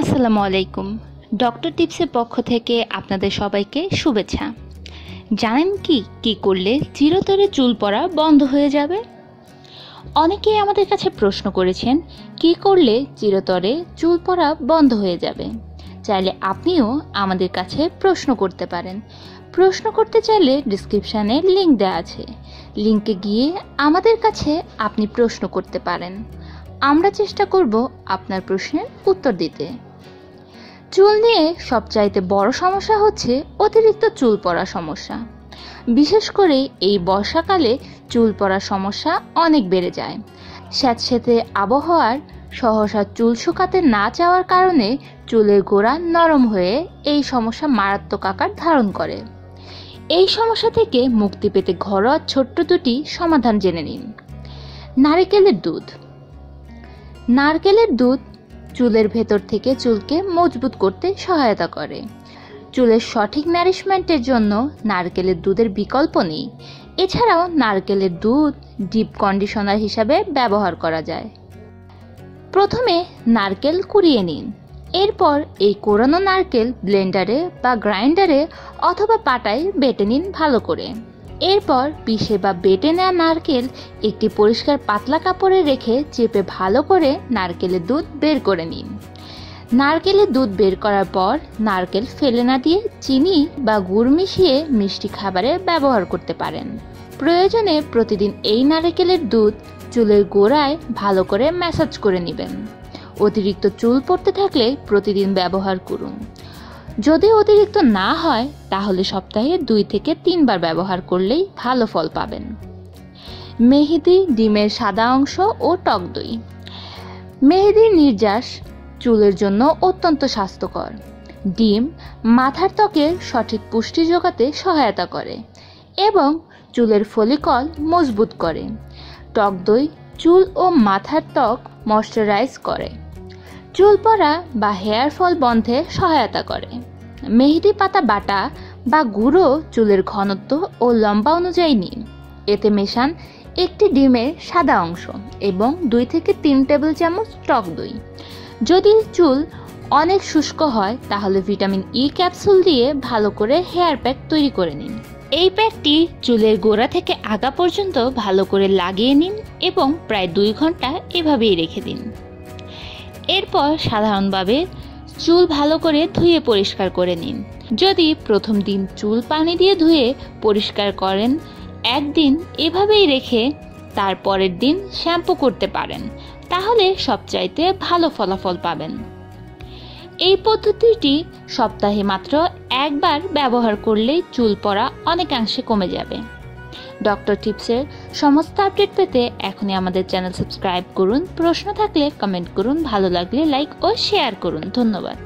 আসসালামু আলাইকুম। ডক্টর টিপসের পক্ষ থেকে আপনাদের সবাইকে শুভেচ্ছা। জানেন কি কি করলে চিরতরে চুল পড়া বন্ধ হয়ে যাবে? অনেকেই আমাদের কাছে প্রশ্ন করেছেন, কি করলে চিরতরে চুল পড়া বন্ধ হয়ে যাবে? চাইলে আপনিও আমাদের কাছে প্রশ্ন করতে পারেন। প্রশ্ন করতে চাইলে ডিসক্রিপশানে লিঙ্ক দেওয়া আছে। লিঙ্কে গিয়ে আমাদের কাছে আপনি প্রশ্ন করতে পারেন। আমরা চেষ্টা করব আপনার প্রশ্নের উত্তর দিতে। চুল নিয়ে সবচাইতে বড় সমস্যা হচ্ছে অতিরিক্ত চুল পড়া সমস্যা। বিশেষ করে এই বর্ষাকালে চুল পড়ার সমস্যা অনেক বেড়ে যায়। স্যাঁতস্যাঁতে আবহাওয়ার সহসা চুল শুকাতে না চাওয়ার কারণে চুলের গোড়া নরম হয়ে এই সমস্যা মারাত্মক আকার ধারণ করে। এই সমস্যা থেকে মুক্তি পেতে ঘরোয়া ছোট্ট দুটি সমাধান জেনে নিন। নারিকেলের দুধ। নারকেলের দুধ চুলের ভেতর থেকে চুলকে মজবুত করতে সহায়তা করে। চুলের সঠিক ন্যারিশমেন্টের জন্য নারকেলের দুধের বিকল্প নেই। এছাড়াও নারকেলের দুধ ডিপ কন্ডিশনার হিসাবে ব্যবহার করা যায়। প্রথমে নারকেল কুড়িয়ে নিন। এরপর এই কোরানো নারকেল ব্লেন্ডারে বা গ্রাইন্ডারে অথবা পাটায় বেটে নিন ভালো করে। এরপর পিষে বা বেটে নেওয়া নারকেল একটি পরিষ্কার পাতলা কাপড়ে রেখে চেপে ভালো করে নারকেলের দুধ বের করে নিন। নারকেলের দুধ বের করার পর নারকেল ফেলে না দিয়ে চিনি বা গুড় মিশিয়ে মিষ্টি খাবারে ব্যবহার করতে পারেন। প্রয়োজনে প্রতিদিন এই নারকেলের দুধ চুলের গোড়ায় ভালো করে ম্যাসাজ করে নেবেন। অতিরিক্ত চুল পড়তে থাকলে প্রতিদিন ব্যবহার করুন। যদি অতিরিক্ত না হয়, তাহলে সপ্তাহে দুই থেকে তিনবার ব্যবহার করলেই ভালো ফল পাবেন। মেহেদি, ডিমের সাদা অংশ ও টক দই। মেহেদির নির্যাস চুলের জন্য অত্যন্ত স্বাস্থ্যকর। ডিম মাথার ত্বকের সঠিক পুষ্টি যোগাতে সহায়তা করে এবং চুলের ফলিকল মজবুত করে। টক দই চুল ও মাথার ত্বক ময়শ্চারাইজ করে। চুল পড়া বা হেয়ার ফল বন্ধে সহায়তা করে। মেহেদি পাতা বাটা বা গুঁড়ো চুলের ঘনত্ব ও লম্বা অনুযায়ী নিন। এতে মেশান একটি ডিমের সাদা অংশ এবং দুই থেকে তিন টেবিল চামচ টক দই। যদি চুল অনেক শুষ্ক হয়, তাহলে ভিটামিন ই ক্যাপসুল দিয়ে ভালো করে হেয়ার প্যাক তৈরি করে নিন। এই প্যাকটি চুলের গোড়া থেকে আগা পর্যন্ত ভালো করে লাগিয়ে নিন এবং প্রায় দুই ঘণ্টা এভাবেই রেখে দিন। এরপর সাধারণভাবে চুল ভালো করে ধুয়ে পরিষ্কার করে নিন। যদি প্রথম দিন চুল পানি দিয়ে ধুয়ে পরিষ্কার করেন, একদিন এভাবেই রেখে তারপরের দিন শ্যাম্পু করতে পারেন, তাহলে সবচাইতে ভালো ফলাফল পাবেন। এই পদ্ধতিটি সপ্তাহে মাত্র একবার ব্যবহার করলেই চুল পড়া অনেকাংশে কমে যাবে। ডক্টর টিপসের সমস্ত আপডেট পেতে এখনই আমাদের চ্যানেল সাবস্ক্রাইব করুন। প্রশ্ন থাকলে কমেন্ট করুন। ভালো লাগলে লাইক ও শেয়ার করুন। ধন্যবাদ।